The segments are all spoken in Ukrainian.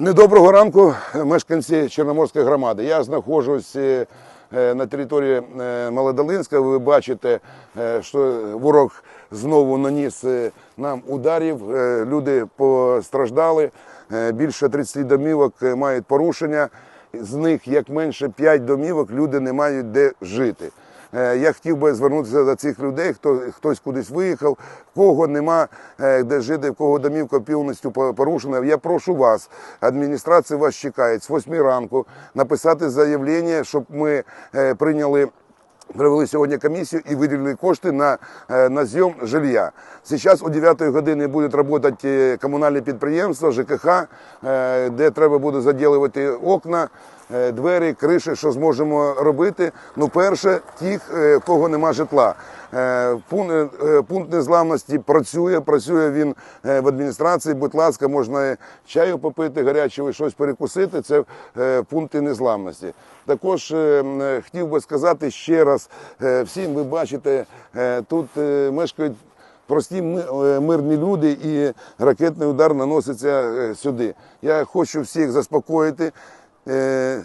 Недоброго ранку, мешканці Чорноморської громади. Я знаходжусь е, е, на території е, Малодолинська. Ви бачите, е, що ворог знову наніс е, нам ударів. Е, Люди постраждали. Е, Більше 30 домівок е, мають порушення. З них як менше 5 домівок люди не мають де жити. Е, Я хотів би звернутися до цих людей, хто хтось кудись виїхав, в кого нема е, де жити, в кого домівка повністю порушена. Я прошу вас, адміністрація вас чекає з 8 ранку написати заявлення, щоб ми е, прийняли. Провели сьогодні комісію і виділили кошти на, на зйом жилья. Зараз о 9 годині будуть працювати комунальні підприємства, ЖКХ, де треба буде заділувати окна, двері, криші, що зможемо робити. Ну, перше, тих, е, кого нема житла. Е, Пункт, е, незламності працює, працює він е, в адміністрації. Будь ласка, можна чаю попити, гарячого, щось перекусити. Це е, пункти незламності. Також е, е, хотів би сказати ще раз е, всім, ви бачите, е, тут е, мешкають. Прості е, мирні люди і ракетний удар наноситься е, сюди. Я хочу всіх заспокоїти. Е,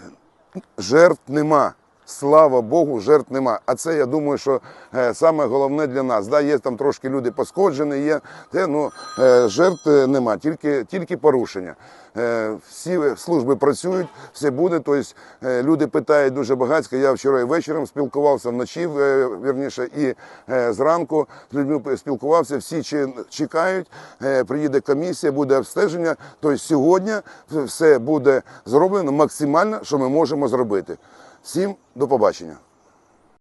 Жертв нема. Слава Богу, жертв нема. А це я думаю, що е, саме головне для нас. Да, є там трошки люди пошкоджені, є те, ну е, жертв нема, тільки, тільки порушення. Е, всі служби працюють, все буде. Тобто е, люди питають дуже багатько. Я вчора вечором спілкувався вночі, е, вірніше, і зранку з людьми спілкувався. Всі чекають. Приїде комісія, буде обстеження. Тобто сьогодні все буде зроблено максимально, що ми можемо зробити. Всім до побачення.